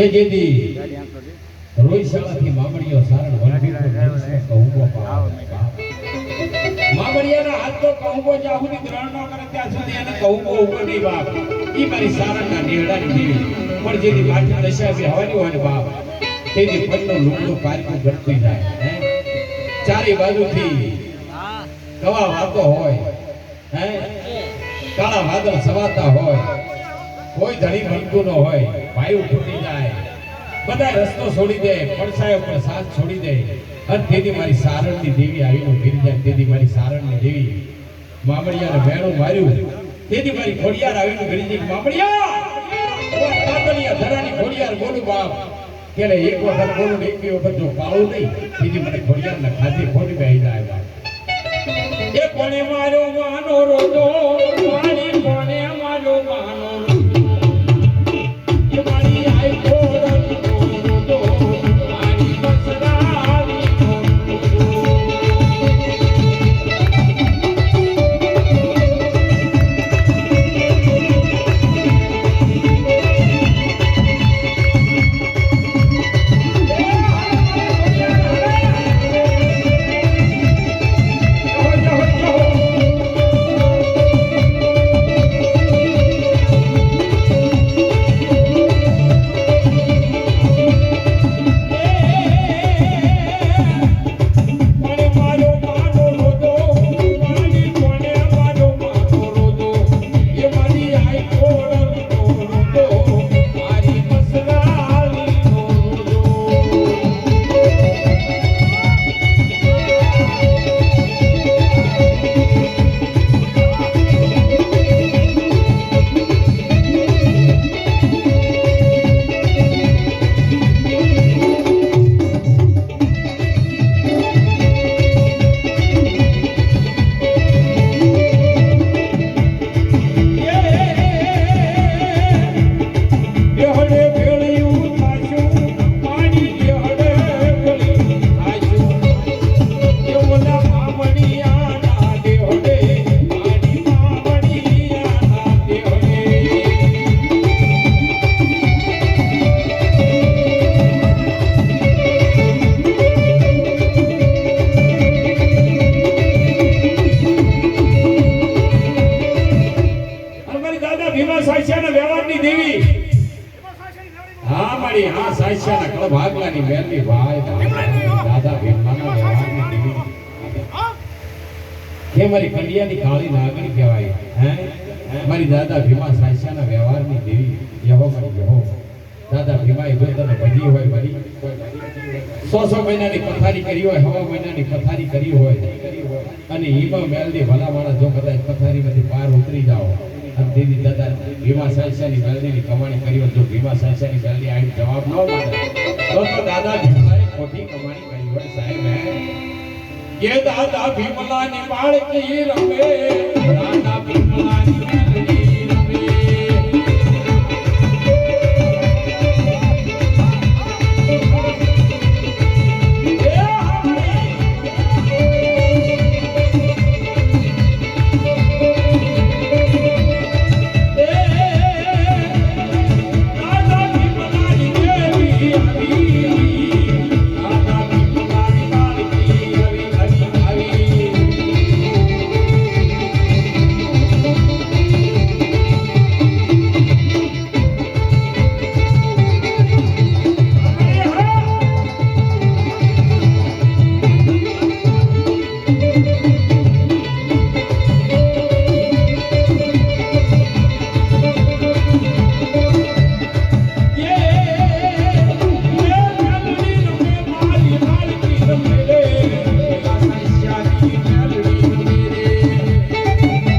કે જેથી રોહિશાળાથી મામડીઓ સારણ પાવા મામડિયાના હાથ તો કહુંગો જ્યાં ગ્રહણ ન કરે ત્યાં સુધી એને કહુંગો ઉપર નહીં બાપ. ઈ મારી સારણના નેહડાની દેવી પણ જેની માટી દશા બી હવાની હોય ને બાપ તેની પન્નો લુગડો પારકું ઘટતી જાય ચારે બાજુથી કવા વાતો હોય, હે? કાળા વાદળ સવાતા હોય, કોઈ ધણી બનતું ન હોય ભાઈ ફૂટી જાય બધા રસ્તો છોડી દે, પડછાયો ઉપર સાથ છોડી દે. અને તેથી મારી સારણની દેવી આવીને ફીરી જાય, તેથી મારી સારણની દેવી મામડિયાને વેણું માર્યું. તેથી મારી ખોડિયાર આવીને ઘડી જાય મામડિયા ધરાની ખોડિયાર બોલું બાપ. કે એક વખત બોલું એક વખત જો પાળું નહીં. તેથી મને ખોડિયારના ને ખાતી બેહી જાય બાપ. એ કોને માર્યો માનો રોજો મારી બસરાવી મારી હા સાયસ્યાના કળ ભાગલાની બેનની ભાઈ દાદા ભીમાના કે મારી કડિયાની કાળી નાગણી કહેવાય, હે? મારી દાદા ભીમા સાયસ્યાના વ્યવહારની દેવી, યહો મારી યહો. દાદા ભીમાએ તને ભજી હોય મારી સો સો મહિનાની પથારી કરી હોય, હવા મહિનાની પથારી કરી હોય. અને હિમા મેલની ભલા માણસ જો કદાચ પથારીમાંથી પાર ઉતરી જાઓ અને દીદી દાદા ભીમા સાયસાની મેલડીની કમાણી કરી હોય જો ભીમા સાયસાની જલ્દી આવીને જવાબ ન માંગે તો તો દાદા ભીમાએ ખોટી કમાણી કરી હોય સાહેબ કે દાદા ભીમલાની બાળકી રમે. દાદા ભીમલા